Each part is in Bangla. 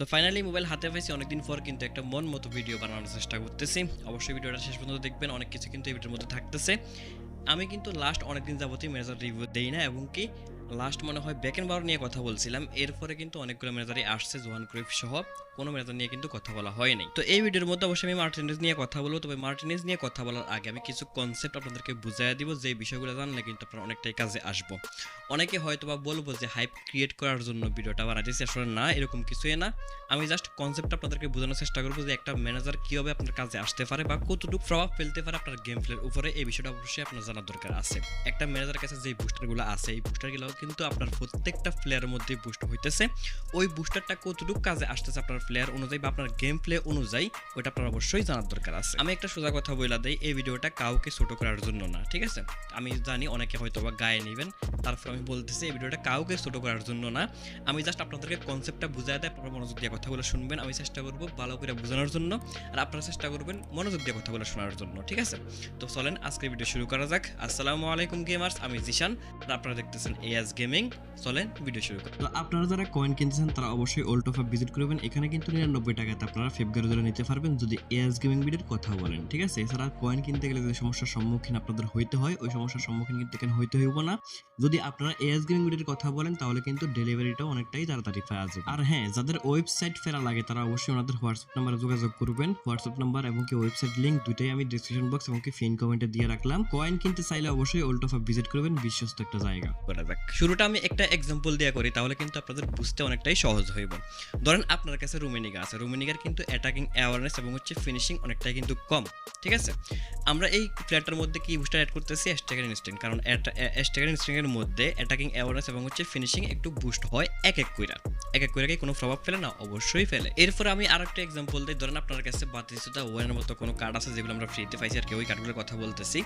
তো ফাইনালি মোবাইল হাতে পাইছি, অনেকদিন পর কিন্তু একটা মন মতো ভিডিও বানানোর চেষ্টা করতেছি। অবশ্যই ভিডিওটা শেষ পর্যন্ত দেখবেন, অনেক কিছু কিন্তু এই ভিডিওর মধ্যে থাকতেছে। আমি কিন্তু লাস্ট অনেকদিন যাবতীয় মেজার রিভিউ দেই না, এবং কি লাস্ট মনে হয় ব্যাকেন বার নিয়ে কথা বলছিলাম। এরপরে কিন্তু অনেকগুলো ম্যানেজারই আসছে জোয়ান ক্রিফ সহ। কোনো ম্যানেজার নিয়ে কিন্তু কথা বলা হয়নি তো এই ভিডিওর মধ্যে অবশ্যই আমি মার্টিনেজ নিয়ে কথা বলব। তবে মার্টিনেজ নিয়ে কথা বলার আগে আমি কিছু কনসেপ্ট আপনাদেরকে বুঝাই দিব যে বিষয়গুলো জানলে কিন্তু আপনারা অনেকটাই কাজে আসব। অনেকে হয়তো বা বলব যে হাইপ ক্রিয়েট করার জন্য ভিডিওটা বানাইতেছি, আসলে না, এরকম কিছুই না। আমি জাস্ট কনসেপ্ট আপনাদেরকে বোঝানোর চেষ্টা করব যে একটা ম্যানেজার কীভাবে আপনার কাজে আসতে পারে বা কতটুকু প্রভাব ফেলতে পারে আপনার গেম প্লের উপরে। এই বিষয়টা অবশ্যই আপনার জানার দরকার আছে। একটা ম্যানেজারের কাছে যে বুস্টারগুলো আছে, এই বুস্টারগুলো কিন্তু আপনার প্রত্যেকটা প্লেয়ারের মধ্যে বুস্ট হইতেছে। ওই বুস্টারটা কতটুকু কাজে আসতেছে আপনার প্লেয়ার অনুযায়ী বা আপনার গেম প্লে অনুযায়ী, ওইটা আপনার অবশ্যই জানার দরকার আছে। আমি একটা সোজা কথা বইলা দেই, এই ভিডিওটা কাউকে ছোট করার জন্য না, ঠিক আছে? আমি জানি অনেকে হয়তো বা গায়ে নেবেন, তারপর আমি বলতেছি এই ভিডিওটা কাউকে ছোট করার জন্য না। আমি জাস্ট আপনাদেরকে কনসেপ্টটা বুঝাই দেয় আপনারা মনোযোগ দিয়ে কথাগুলো শুনবেন। আমি চেষ্টা করব ভালো করে বোঝানোর জন্য, আর আপনারা চেষ্টা করবেন মনোযোগ দিয়ে কথাগুলো শোনার জন্য, ঠিক আছে? তো চলেন আজকের ভিডিও শুরু করা যাক। আসসালামু আলাইকুম গেমার্স আমি জিশান, আর আপনারা দেখতেছেন এএস গেমিং চলেন ভিডিও শুরু করি। তো আপনারা যারা কয়েন কিনতেছেন তারা অবশ্যই অফ ভিজিট করবেন। এখানে কিন্তু নিরানব্বই টাকাতে আপনারা ফেব্রুয়ারি ধরে নিতে পারবেন যদি এএস গেমিং ভিডিওর কথা বলেন ঠিক আছে? এছাড়া কয়েন কিনতে গেলে যে সমস্যার সম্মুখীন আপনাদের হইতে হয় ওই সমস্যার সম্মুখীন কিন্তু এখানে হইতে হইব না। যদি আপনারা এস গেমিং ভিডিওর কথা বলেন তাহলে কিন্তু ডেলিভারিটাও অনেকটাই তাড়াতাড়ি পাওয়া যাবে। আর হ্যাঁ যাদের ওয়েবসাইট ফেরা লাগে তারা অবশ্যই ওনাদের হোয়াটসঅ্যাপ নাম্বারে যোগাযোগ করবেন। হোয়াটসঅ্যাপ নাম্বার এবং কি ওয়েবসাইট লিঙ্ক দুইটাই আমি ডিসক্রিপশন বক্স এবং কি ফিন কমেন্টে দিয়ে রাখলাম। কয়েন কিনতে চাইলে অবশ্যই অফ ভিজিট করবেন বিশ্বস্ত একটা জায়গা। করা যাক। শুরুটা আমি একটা এক্সাম্পল দিয়ে করি, তাহলে কিন্তু আপনাদের বুঝতে অনেকটাই সহজ হইব। ধরেন আপনার কাছে রুমিনিগা আছে। রুমিনিগার কিন্তু অ্যাটাকিং অ্যাওয়ারনেস এবং হচ্ছে ফিনিশিং অনেকটাই কিন্তু কম, ঠিক আছে? আমরা এই প্লেয়ারটার মধ্যে কি বুস্টার অ্যাড করতেছি? অ্যাস্টাগার ইনস্টিং কারণ অ্যাস্টাগার ইনস্টিংয়ের মধ্যে অ্যাটাকিং অ্যাওয়ারনেস এবং হচ্ছে ফিনিশিং একটু বুস্ট হয় এক এক কইরা। এক এক কইরা কি কোনো প্রভাব ফেলে? না, অবশ্যই ফেলে। এরপরে আমি আর একটা এক্সাম্পল দিই। ধরেন আপনার কাছে বাতিসুতা ওয়ানের মতো কোনো কার্ড আছে, যেগুলো আমরা ফ্রিতে পাইছি আর কি, ওই কার্ডগুলোর কথা বলতেছি।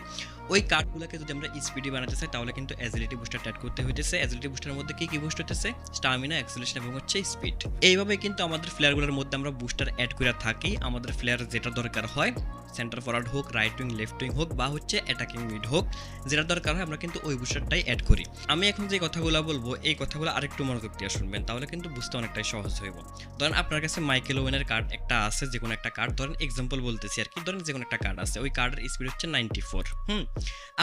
ওই কার্ডগুলোকে যদি আমরা স্পিডি বানাতে চাই, তাহলে কিন্তু অ্যাজিলিটি বুস্টার অ্যাড করতে হইতেছে অ্যাজিলিটি বুস্টারের মধ্যে কি কি বুস্ট হইতেছে? স্টামিনা অ্যাক্সিলেশন এবং হচ্ছে স্পিড এইভাবে কিন্তু আমাদের ফ্লেয়ারগুলোর মধ্যে আমরা বুস্টার অ্যাড করে থাকি। আমাদের ফ্লেয়ার যেটা দরকার হয় সেন্টার ফরওয়ার্ড হোক রাইট উইং লেফট উইং হোক বা হচ্ছে অ্যাটাকিং মিড হোক, যেটা দরকার হয় আমরা কিন্তু ওই বুস্টারটাই অ্যাড করি। আমি এখন যে কথাগুলো বলব, এই কথাগুলো আরেকটু মনোযোগ দিয়ে শুনবেন, তাহলে কিন্তু বুঝতে অনেকটাই সহজ হইব। ধরেন আপনার কাছে মাইকেল ওয়েনের কার্ড একটা আছে যে কোনো একটা কার্ড ধরেন এক্সাম্পল বলতেছি আর কি, ধরেন যে কোনো একটা কার্ড আছে, ওই কার্ডের স্পিড হচ্ছে নাইনটি ফোর হুম?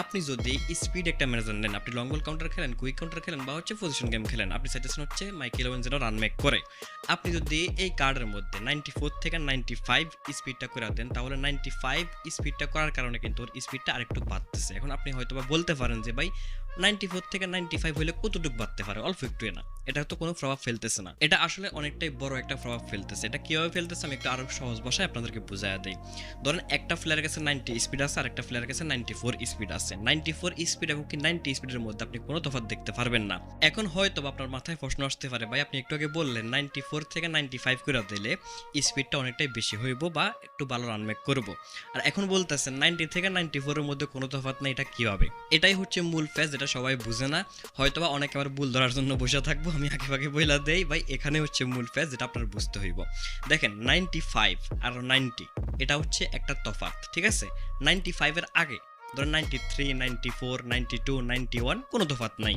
আপনি যদি স্পিড একটা ম্যানেজার নেন, আপনি লং বল কাউন্টার খেলেন কুইক কাউন্টার খেলেন বা হচ্ছে পজিশন গেম খেলেন, আপনি সাজেশন হচ্ছে মাইকেল ওয়েন যেন রান মেক করে। আপনি যদি এই কার্ডের মধ্যে নাইনটি ফোর থেকে নাইনটি ফাইভ স্পিডটা করে দেন, তাহলে নাইনটি ফাইভ স্পিডটা করার কারণে কিন্তু ওর স্পিডটা আরেকটু বাড়তেছে। এখন আপনি হয়তো বা বলতে পারেন যে, ভাই নাইনটি ফোর থেকে নাইনটি ফাইভ হলে কতটুকু বাড়তে পারে? অল্প একটু না। এটা তো কোনো প্রভাব ফেলতেছে না। এটা আসলে অনেকটাই বড় একটা প্রভাব ফেলতেছে। এটা কীভাবে ফেলতেছে আমি একটু আরও সহজ ভাষায় আপনাদেরকে বুঝাই দিই। ধরেন একটা প্লেয়ারের কাছে নাইনটি স্পিড আছে আর একটা প্লেয়ারের কাছে নাইনটি ফোর স্পিড আছে। নাইনটি ফোর স্পিড এবং কি নাইনটি স্পিডের মধ্যে আপনি কোনো তফাৎ দেখতে পারবেন না। এখন হয়তো আপনার মাথায় প্রশ্ন আসতে পারে, ভাই, আপনি একটু আগে বললেন নাইনটি ফোর থেকে নাইনটি ফাইভ করে দিলে স্পিডটা অনেকটাই বেশি হইব বা একটু ভালো রান মেক করব। আর এখন বলতেছেন নাইনটি থেকে নাইনটি ফোরের মধ্যে কোনো তফাৎ নেই, এটা কীভাবে? এটাই হচ্ছে মূল ফেজ যেটা সবাই বুঝে না। হয়তো বা অনেকে আবার ভুল ধরার জন্য বসে থাকব, আমি আগে আগে বইলা দেই। ভাই, এখানে হচ্ছে মূল ফেজ যেটা আপনার বুঝতে হইব। দেখেন নাইনটি ফাইভ আর নাইনটি এটা হচ্ছে একটা তফাত ঠিক আছে? নাইনটি ফাইভের আগে ধরেন ninety three ninety four ninety two ninety one কোনো তফাৎ নাই।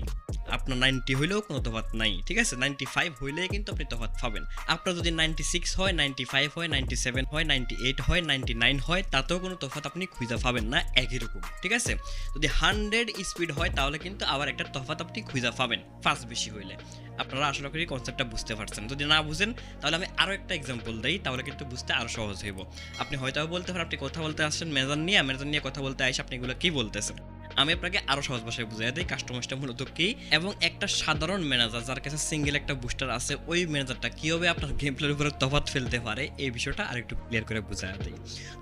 আপনার নাইনটি হইলেও কোনো তফাৎ নাই, ঠিক আছে? নাইনটি ফাইভ হইলেই কিন্তু আপনি তফাৎ পাবেন। আপনার যদি নাইনটি সিক্স হয় নাইনটি ফাইভ হয় নাইনটি সেভেন হয় নাইনটি এইট হয় নাইনটি নাইন হয়, তাতেও কোনো তফাৎ আপনি খুঁজে পাবেন না, একই রকম, ঠিক আছে? যদি হান্ড্রেড স্পিড হয়, তাহলে কিন্তু আবার একটা তফাৎ আপনি খুঁজে পাবেন ফার্স্ট বেশি হইলে। আপনারা আশা করি কনসেপ্টটা বুঝতে পারছেন। যদি না বুঝেন, তাহলে আমি আরও একটা এক্সাম্পল দিই, তাহলে কিন্তু বুঝতে আরও সহজ হইব। আপনি হয়তো বলতে পারেন, আপনি কথা বলতে আসছেন মেজার নিয়ে মেজার নিয়ে কথা বলতে আসে, আপনি এগুলো কি বলতেছেন আমি আপনাকে আরও সহজ ভাষায় বুঝাই দিই, কাস্টমাইজটা মূলত কি? এবং একটা সাধারণ ম্যানেজার যার কাছে সিঙ্গেল একটা বুস্টার আছে, ওই ম্যানেজারটা কীভাবে আপনার গেম প্লের উপরে তফাৎ ফেলতে পারে, এই বিষয়টা আরেকটু ক্লিয়ার করে বুঝাই দিই।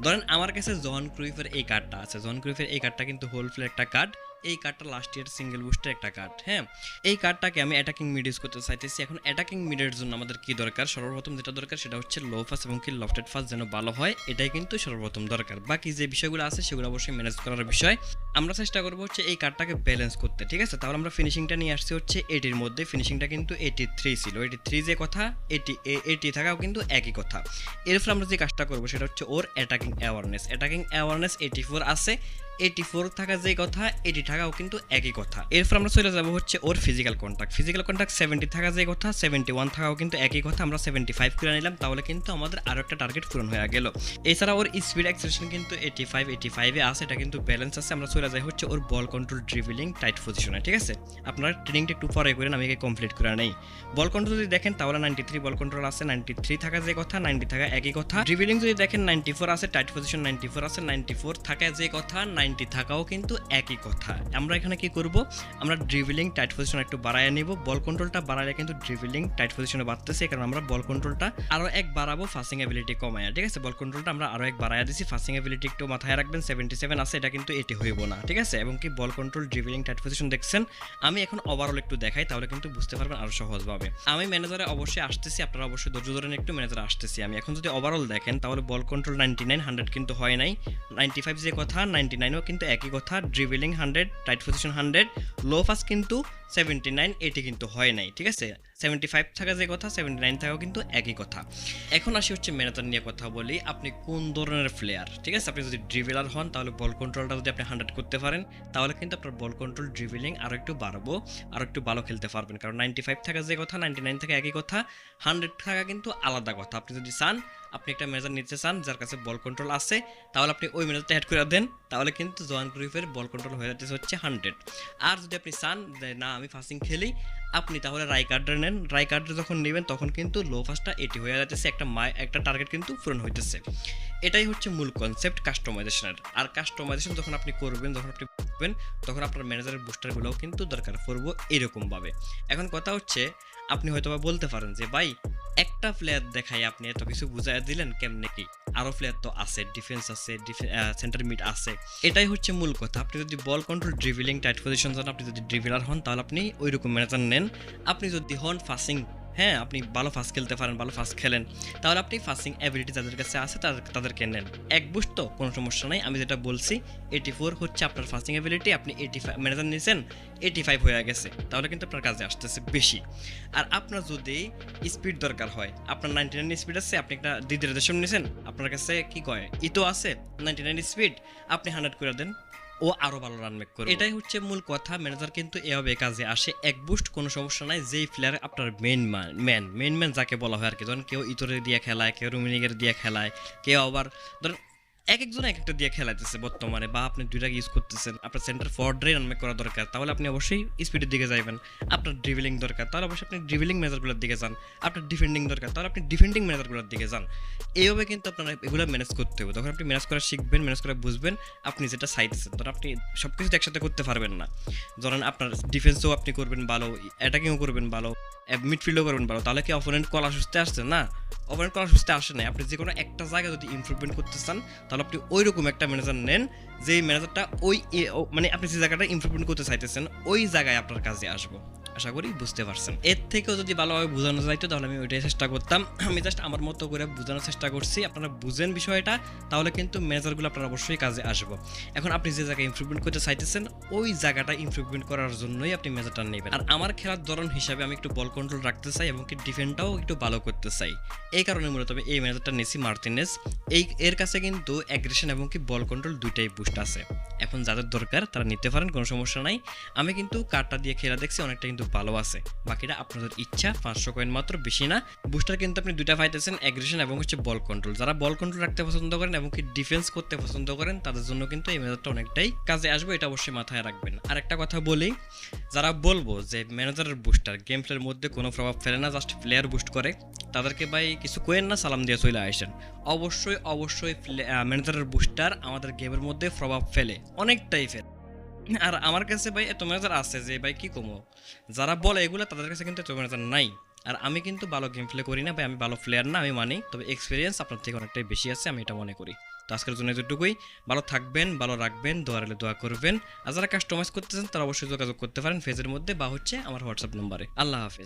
ধরেন আমার কাছে জন ক্রুইফের এই কার্ডটা আছে। জন ক্রুইফের এই কার্ডটা কিন্তু হোল ফ্লের একটা কার্ড এই কার্ডটা লাস্ট ইয়ার সিঙ্গেল বুস্টের একটা কার্ড হ্যাঁ? এই কার্ডটাকে আমি অ্যাটাকিং মিড ইউজ করতে চাইতেছি। এখন অ্যাটাকিং মিডের জন্য আমাদের কি দরকার? সর্বপ্রথম যেটা দরকার সেটা হচ্ছে লো ফাস এবং কি লফটেড ফাস যেন ভালো হয়, এটাই কিন্তু সর্বপ্রথম দরকার। বাকি যে বিষয়গুলো আছে সেগুলো অবশ্যই ম্যানেজ করার বিষয়। আমরা চেষ্টা করব হচ্ছে এই কার্ডটাকে ব্যালেন্স করতে, ঠিক আছে? তাহলে আমরা ফিনিশিংটা নিয়ে আসছি হচ্ছে এটির মধ্যে। ফিনিশিংটা কিন্তু এইটি থ্রি ছিল। এইটি থ্রি যে কথা এটি এটি থাকাও কিন্তু একই কথা। এরপর আমরা যে কাজটা করব সেটা হচ্ছে ওর attacking awareness attacking awareness eighty four আছে। এইটি ফোর থাকা যে কথা, এটি থাকাও কিন্তু একই কথা। এরপর আমরা চলে যাব হচ্ছে ওর physical contact physical contact seventy থাকা যে কথা সেভেন্টি ওয়ান থাকাও কিন্তু একই কথা, আমরা সেভেন্টি ফাইভ করে নিলাম, তাহলে কিন্তু আমাদের আরও একটা টার্গেট পূরণ হয়ে গেল। এছাড়া ওর স্পিড অ্যাক্সেলেশন কিন্তু এইটি ফাইভ এইটি ফাইভে আছে, এটা কিন্তু ব্যালেন্স আছে। আমরা চলে যাই হচ্ছে ওর বল কন্ট্রোল ড্রিভিলিং টাইট পজিশনে ঠিক আছে? আপনারা ট্রেনিংটা একটু পরে করেন, আমি কমপ্লিট করে নেই। বল কন্ট্রোল যদি দেখেন, তাহলে নাইনটি থ্রি বল কন্ট্রোল আছে নাইনটি থ্রি থাকা যে কথা নাইনটি থাকা একই কথা। ড্রিভিলিং যদি দেখেন নাইনটি ফোর আছে টাইট পজিশন নাইনটি ফোর আছে নাইনটি ফোর থাকা যে কথা নাইনটি থাকাও কিন্তু একই কথা। আমরা এখানে কি করব? আমরা ড্রিভিলিং টাইট পজিশন একটু বাড়ায় নিব। বল কন্ট্রোলটা বাড়ালে কিন্তু ড্রিভিলিং টাইট পজিশনে বাড়তেছে। কারণ আমরা বল কন্ট্রোলটা আরও এক বাড়াবো ফাসিং অ্যাবিলিটি কমায় ঠিক আছে? বল কন্ট্রোলটা আমরা আরও এক বাড়ায় দিছি। ফাসিং অ্যাবিলিটি একটু মাথায় রাখবেন। সেভেন্টি সেভেন আছে, এটা কিন্তু এটি হইব না। ঠিক আছে? এবং কি ball control dribbling tight position দেখছেন? আমি এখন ওভারঅল একটু দেখাই, তাহলে কিন্তু বুঝতে পারবেন আরও সহজভাবে। আমি ম্যানেজারে অবশ্যই আসতেছি। আপনারা অবশ্যই ধৈর্য ধরেন একটু ম্যানেজারে আসতেছি। আমি এখন যদি ওভারঅল দেখেন, তাহলে ball control ninety nine hundred কিন্তু হয় নাই। নাইনটি ফাইভ যে কথা নাইনটি নাইনও কিন্তু একই কথা dribbling hundred tight position hundred low fast কিন্তু সেভেন্টি নাইন, এটি কিন্তু হয় নাই, ঠিক আছে? সেভেন্টি ফাইভ থাকা যে কথা, সেভেন্টি নাইন থাকাও কিন্তু একই কথা। এখন আসি হচ্ছে ম্যানেজার নিয়ে কথা বলি, আপনি কোন ধরনের প্লেয়ার ঠিক আছে? আপনি যদি ড্রিভেলার হন, তাহলে বল কন্ট্রোলটা যদি আপনি হান্ড্রেড করতে পারেন, তাহলে কিন্তু আপনার বল কন্ট্রোল ড্রিভিলিং আরও একটু বাড়বো আরও একটু ভালো খেলতে পারবেন। কারণ নাইনটি ফাইভ থাকা যে কথা নাইনটি নাইন থাকা একই কথা হান্ড্রেড থাকা কিন্তু আলাদা কথা। আপনি যদি চান, আপনি একটা মেজার নিতে চান, যার কাছে বল কন্ট্রোল আছে, তাহলে আপনি ওই মেজারটা অ্যাড করে দেন, তাহলে কিন্তু জোয়ান গ্রুপের বল কন্ট্রোল হয়ে যাচ্ছে হচ্ছে হান্ড্রেড আর যদি আপনি চান না আমি ফাস্টিং খেলি আপনি তাহলে রাই কার্ডটা নেন। রাই কার্ডটা যখন নেবেন, তখন কিন্তু লো ফাস্টটা এটি হয়ে যাচ্ছে, একটা মাই একটা টার্গেট কিন্তু পূরণ হইতেছে। এটাই হচ্ছে মূল কনসেপ্ট কাস্টমাইজেশনের আর কাস্টমাইজেশন যখন আপনি করবেন, যখন আপনি করবেন তখন আপনার ম্যানেজারের বুস্টারগুলোও কিন্তু দরকার পড়ব এরকমভাবে। এখন কথা হচ্ছে, আপনি হয়তো বা বলতে পারেন যে, ভাই, একটা প্লেয়ার দেখাই আপনি এত কিছু বুঝাই দিলেন কেমনে কি? আরও প্লেয়ার তো আছে ডিফেন্স আছে সেন্টার মিড আছে। এটাই হচ্ছে মূল কথা। আপনি যদি ball control dribbling tight position যান আপনি যদি ড্রিভিলার হন, তাহলে আপনি ওই রকম ম্যানেজার নেন। আপনি যদি হন ফাসিং হ্যাঁ আপনি ভালো ফাস্ট খেলতে পারেন, ভালো ফাস্ট খেলেন। তাহলে আপনি ফাস্টিং অ্যাবিলিটি যাদের কাছে আছে, তাদের, তাদেরকে নেন। এক বুস্ট তো, কোনো সমস্যা নাই। আমি যেটা বলছি এইটি ফোর হচ্ছে আপনার ফাস্টিং অ্যাবিলিটি আপনি এইটি ফাইভ ম্যানেজার নিয়েছেন এইটি ফাইভ হয়ে গেছে। তাহলে কিন্তু আপনার কাজে আসতেছে বেশি। আর আপনার যদি স্পিড দরকার হয়, আপনার নাইনটি নাইন স্পিড আছে, আপনি একটা দেশম নিয়েছেন আপনার কাছে কি কয়, ইতো আছে নাইনটি নাইন স্পিড আপনি হান্ড্রেড করে দেন। ও আরও ভালো রান মেক করবে। এটাই হচ্ছে মূল কথা ম্যানেজার কিন্তু এভাবে কাজে আসে। এক বুস্ট কোনো সমস্যা নাই, যেই প্লেয়ার আপনার মেন ম্যান মেন ম্যান যাকে বলা হয় আর কি। ধরেন কেউ ইতরে দিয়ে খেলায়, কেউ রুমিনিগের দিয়ে খেলায়, কেউ আবার ধরেন এক একজন এক একটা দিয়ে খেলাইতেছে বর্তমানে বা আপনি দুইটা ইউজ করতেছেন, আপনার সেন্টার ফরড্রে রান মেক করা দরকার, তাহলে আপনি অবশ্যই স্পিডের দিকে যাবেন আপনার ড্রিভিলিং দরকার, তাহলে অবশ্যই আপনি ড্রিভিলিং মেজারগুলোর দিকে যান। আপনার ডিফেন্ডিং দরকার, তাহলে আপনি ডিফেন্ডিং মেজারগুলোর দিকে যান। এইভাবে কিন্তু আপনার এগুলো ম্যানেজ করতে হবে। তখন আপনি ম্যানেজ করা শিখবেন ম্যানেজ করা বুঝবেন, আপনি যেটা চাইতেছেন, ধরেন আপনি সব কিছু একসাথে করতে পারবেন না। ধরেন আপনার ডিফেন্সও আপনি করবেন ভালো অ্যাটাকিংও করবেন ভালো মিডফিল্ডও করবেন ভালো, তাহলে কি অপোনেন্ট কলা সুস্থে আসছে না? করার সুস্থে আসে না আপনি যে কোনো একটা জায়গায় যদি ইমপ্রুভমেন্ট করতে চান, তাহলে আপনি ওই রকম একটা ম্যানেজার নেন যে ম্যানেজারটা ওই মানে আপনি যে জায়গাটা ইমপ্রুভমেন্ট করতে চাইতেছেন, ওই জায়গায় আপনার কাজে আসব। আশা করি বুঝতে পারছেন। এর থেকেও যদি ভালোভাবে বোঝানো যাইতো তাহলে আমি ওইটাই চেষ্টা করতাম। আমি জাস্ট আমার মতো করে বোঝানোর চেষ্টা করছি। আপনারা বুঝেন বিষয়টা, তাহলে কিন্তু ম্যানেজারগুলো আপনার অবশ্যই কাজে আসব। এখন আপনি যে জায়গায় ইমপ্রুভমেন্ট করতে চাইতেছেন, ওই জায়গাটা ইমপ্রুভমেন্ট করার জন্যই আপনি মেজারটা নেবেন। আর আমার খেলার ধরন হিসাবে আমি একটু বল কন্ট্রোল রাখতে চাই এবং কি ডিফেন্ডটাও একটু ভালো করতে চাই। এই কারণে মূলত আমি এই ম্যানেজারটা নিয়েছি মার্টিনেস এই, এর কাছে কিন্তু অ্যাগ্রেশন এবং কি বল কন্ট্রোল দুইটাই বুস্ট আছে। এখন যাদের দরকার, তারা নিতে পারেন, কোনো সমস্যা নাই। আমি কিন্তু কার্ডটা দিয়ে খেলা দেখছি, অনেকটা কিন্তু ভালো আছে। বাকিটা আপনাদের ইচ্ছা, পাঁচশো কয়েন মাত্র, বেশি না। বুস্টার কিন্তু আপনি দুইটা পাইতেছেন অ্যাগ্রেশন এবং হচ্ছে বল কন্ট্রোল যারা বল কন্ট্রোল রাখতে পছন্দ করেন এবং কি ডিফেন্স করতে পছন্দ করেন, তাদের জন্য কিন্তু এই মেজারটা অনেকটাই কাজে আসবে, এটা অবশ্যই মাথায় রাখবেন। আর একটা কথা বলি যারা বলব যে ম্যানেজারের বুস্টার গেম প্লের মধ্যে কোনো প্রভাব ফেলে না জাস্ট প্লেয়ার বুস্ট করে, তাদেরকে ভাই কিছু কোয়েন না, সালাম দিয়ে চলে আসেন। অবশ্যই অবশ্যই ম্যানেজারের বুস্টার আমাদের গেমের মধ্যে প্রভাব ফেলে, অনেকটাই ফেলে। আর আমার কাছে ভাই ম্যানেজার আছে যে ভাই কি কমো? যারা বলে এগুলো, তাদের কাছে কিন্তু ম্যানেজার নাই। আর আমি কিন্তু ভালো গেম প্লে করি না ভাই, আমি ভালো প্লেয়ার না, আমি মানি। তবে এক্সপিরিয়েন্স আপনার থেকে অনেকটাই বেশি আছে, আমি এটা মনে করি। তো আজকের জন্য এতটুকুই। ভালো থাকবেন, ভালো রাখবেন, দোয়া রইলে দোয়া করবেন। আর যারা কাস্টমাইজ করতে চান তারা অবশ্যই যোগাযোগ করতে পারেন। ফেজের মধ্যে বা হচ্ছে আমার হোয়াটসঅ্যাপ নম্বরে আল্লাহ হাফেজ।